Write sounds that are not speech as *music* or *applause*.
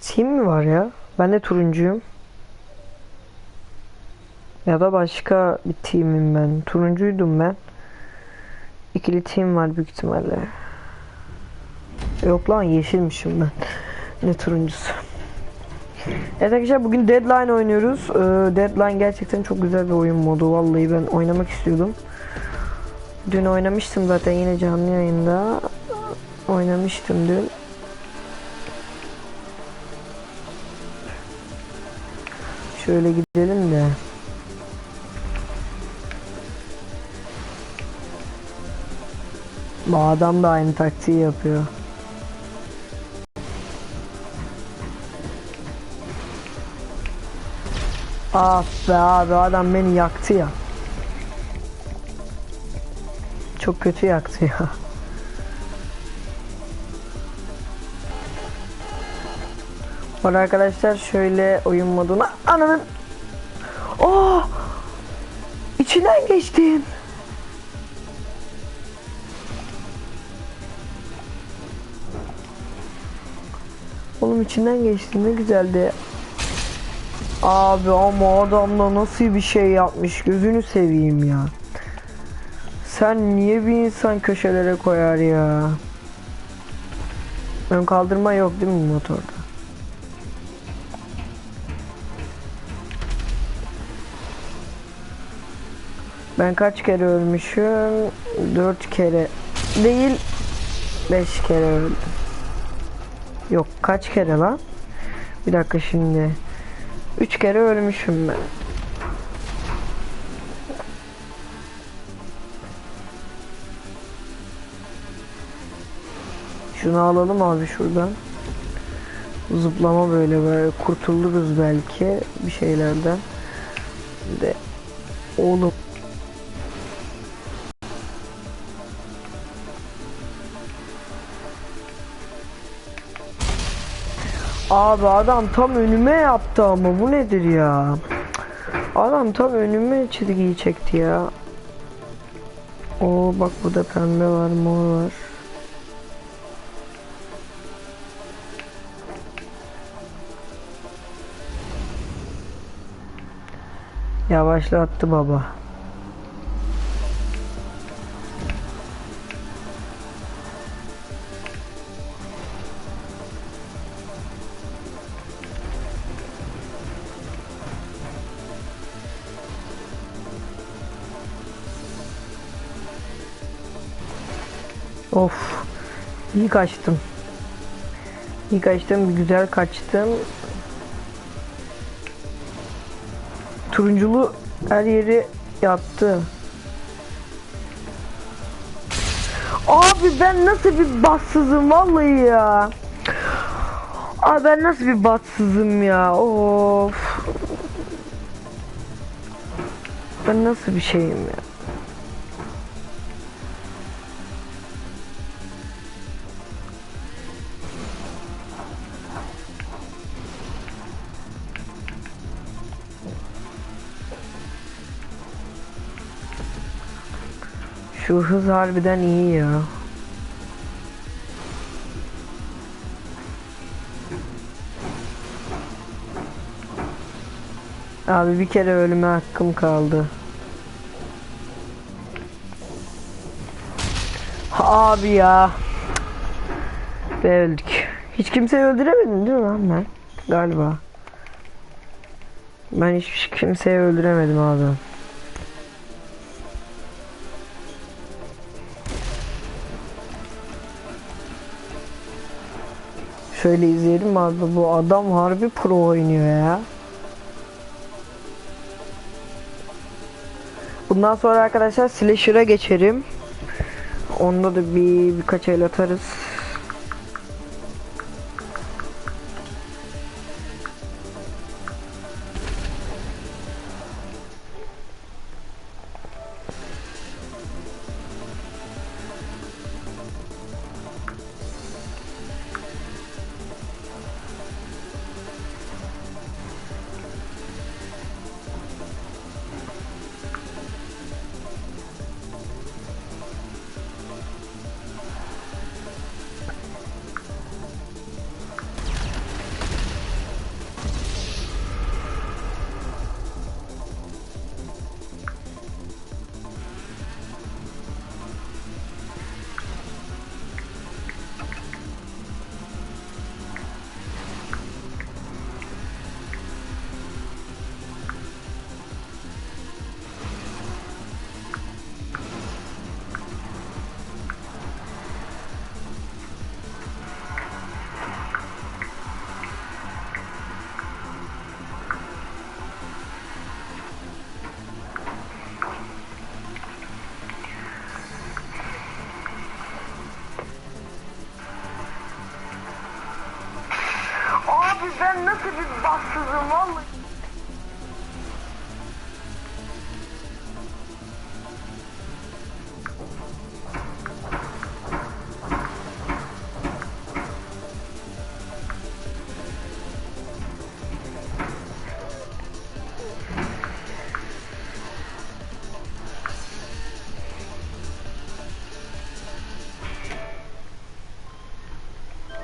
Sim mi var ya? Ben de turuncuyum. Ya da başka bir team'im ben. Turuncuydum ben. İkili team var büyük ihtimalle. Yok lan yeşilmişim ben. *laughs* ne turuncusu. Evet arkadaşlar bugün Deadline oynuyoruz. Ee, Deadline gerçekten çok güzel bir oyun modu. Vallahi ben oynamak istiyordum. Dün oynamıştım zaten yine canlı yayında. Oynamıştım dün. Şöyle gidelim de. Bu adam da aynı taktiği yapıyor. Ah be abi adam beni yaktı ya. Çok kötü yaktı ya. Var arkadaşlar şöyle oyun moduna ananın Oh! İçinden geçtim. Oğlum içinden geçtim ne güzeldi. Abi ama adam da nasıl bir şey yapmış gözünü seveyim ya. Sen niye bir insan köşelere koyar ya? Ön kaldırma yok değil mi motorda? Ben kaç kere ölmüşüm? Dört kere değil, beş kere öldüm. Yok kaç kere lan? Bir dakika şimdi. Üç kere ölmüşüm ben. Şunu alalım abi şuradan. Zıplama böyle böyle kurtuluruz belki bir şeylerden. De oğlum Abi adam tam önüme yaptı ama bu nedir ya? Adam tam önüme çizgiyi çekti ya. Oo bak burada pembe var, mor var. Yavaşlattı baba. Of. İyi kaçtım. İyi kaçtım. Güzel kaçtım. Turunculu her yeri yattı. Abi ben nasıl bir bassızım vallahi ya. Abi ben nasıl bir batsızım ya. Of. Ben nasıl bir şeyim ya. Şu hız harbiden iyi ya. Abi bir kere ölüme hakkım kaldı. Abi ya. Ve öldük. Hiç kimseyi öldüremedim değil mi lan ben? Galiba. Ben hiç kimseyi öldüremedim abi. Şöyle izleyelim abi bu adam harbi pro oynuyor ya. Bundan sonra arkadaşlar slasher'a geçerim. Onda da bir birkaç el atarız. Ben nasıl bir bahtsızım vallahi.